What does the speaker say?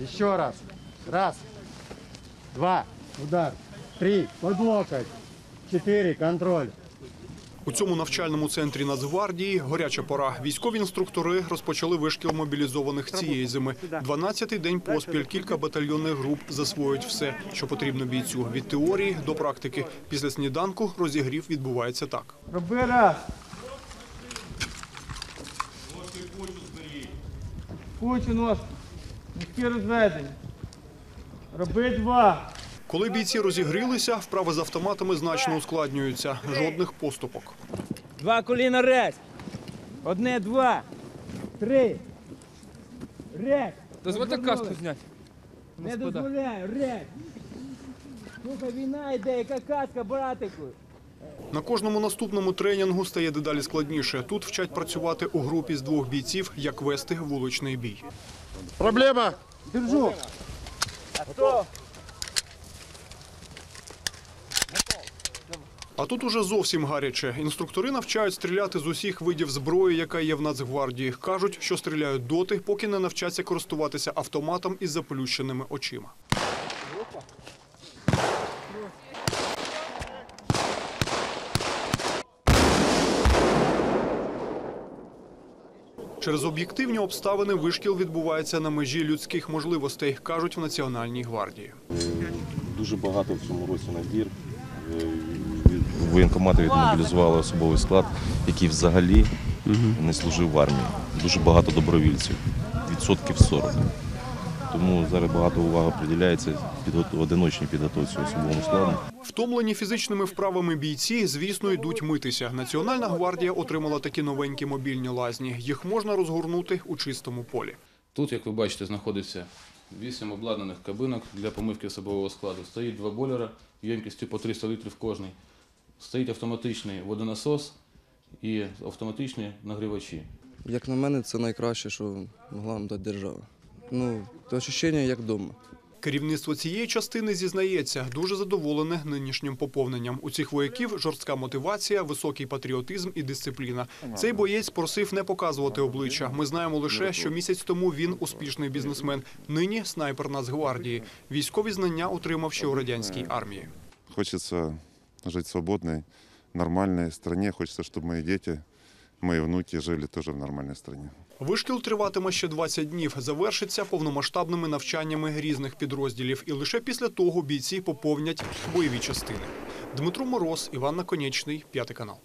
Еще раз. Раз. Два. Удар. Три. Под локоть. Четыре. Контроль. У цьому навчальному центрі Нацгвардії горяча пора. Військові інструктори розпочали вишкіл мобілізованих цієї зими. 12-й день поспіль кілька батальйонних груп засвоюють все, що потрібно бійцю від теорії до практики. Після сніданку розігрів відбувається так. Роби раз. Кучу нос. Низькі розведення. Роби два. Коли бійці розігрілися, вправи з автоматами значно ускладнюються. Жодних поступок. Два коліна рез. Одне, два. Три. Рез. Дозвольте каску зняти. Не дозволяю, рез. Слухай, війна йде, яка каска, братику. На кожному наступному тренінгу стає дедалі складніше. Тут вчать працювати у групі з двох бійців, як вести вуличний бій. Проблема. Держу. А тут уже зовсім гаряче. Інструктори навчають стріляти з усіх видів зброї, яка є в Нацгвардії. Кажуть, що стріляють доти, поки не навчаться користуватися автоматом із заплющеними очима. Через об'єктивні обставини вишкіл відбувається на межі людських можливостей, кажуть в Національній гвардії. Дуже багато в цьому році набір. Е, Воєнкомати відмобілізували особовий склад, який взагалі не служив в армії. Дуже багато добровільців, відсотків 40. Тому зараз багато уваги приділяється одиночній підготовці особовому складу. Втомлені фізичними вправами бійці, звісно, йдуть митися. Національна гвардія отримала такі новенькі мобільні лазні. Їх можна розгорнути у чистому полі. Тут, як ви бачите, знаходиться вісім обладнаних кабинок для помивки особового складу. Стоїть два бойлера ємкістю по 300 літрів кожний. Стоїть автоматичний водонасос і автоматичні нагрівачі. Як на мене, це найкраще, що могла нам дати держава. Ну, то ощущення як вдома. Керівництво цієї частини зізнається, дуже задоволене нинішнім поповненням. У цих вояків жорстка мотивація, високий патріотизм і дисципліна. Цей боєць просив не показувати обличчя. Ми знаємо лише, що місяць тому він успішний бізнесмен. Нині снайпер Нацгвардії. Військові знання отримав ще у радянській армії. Хочется жить в свободной, нормальной стране. Хочется, чтобы мои дети, мои внуки жили тоже в нормальной стране. Вишкіл триватиме ще 20 днів. Завершиться повномасштабними навчаннями різних підрозділів. І лише після того бійці поповнять бойові частини. Дмитро Мороз, Іван Наконечний, п'ятий канал.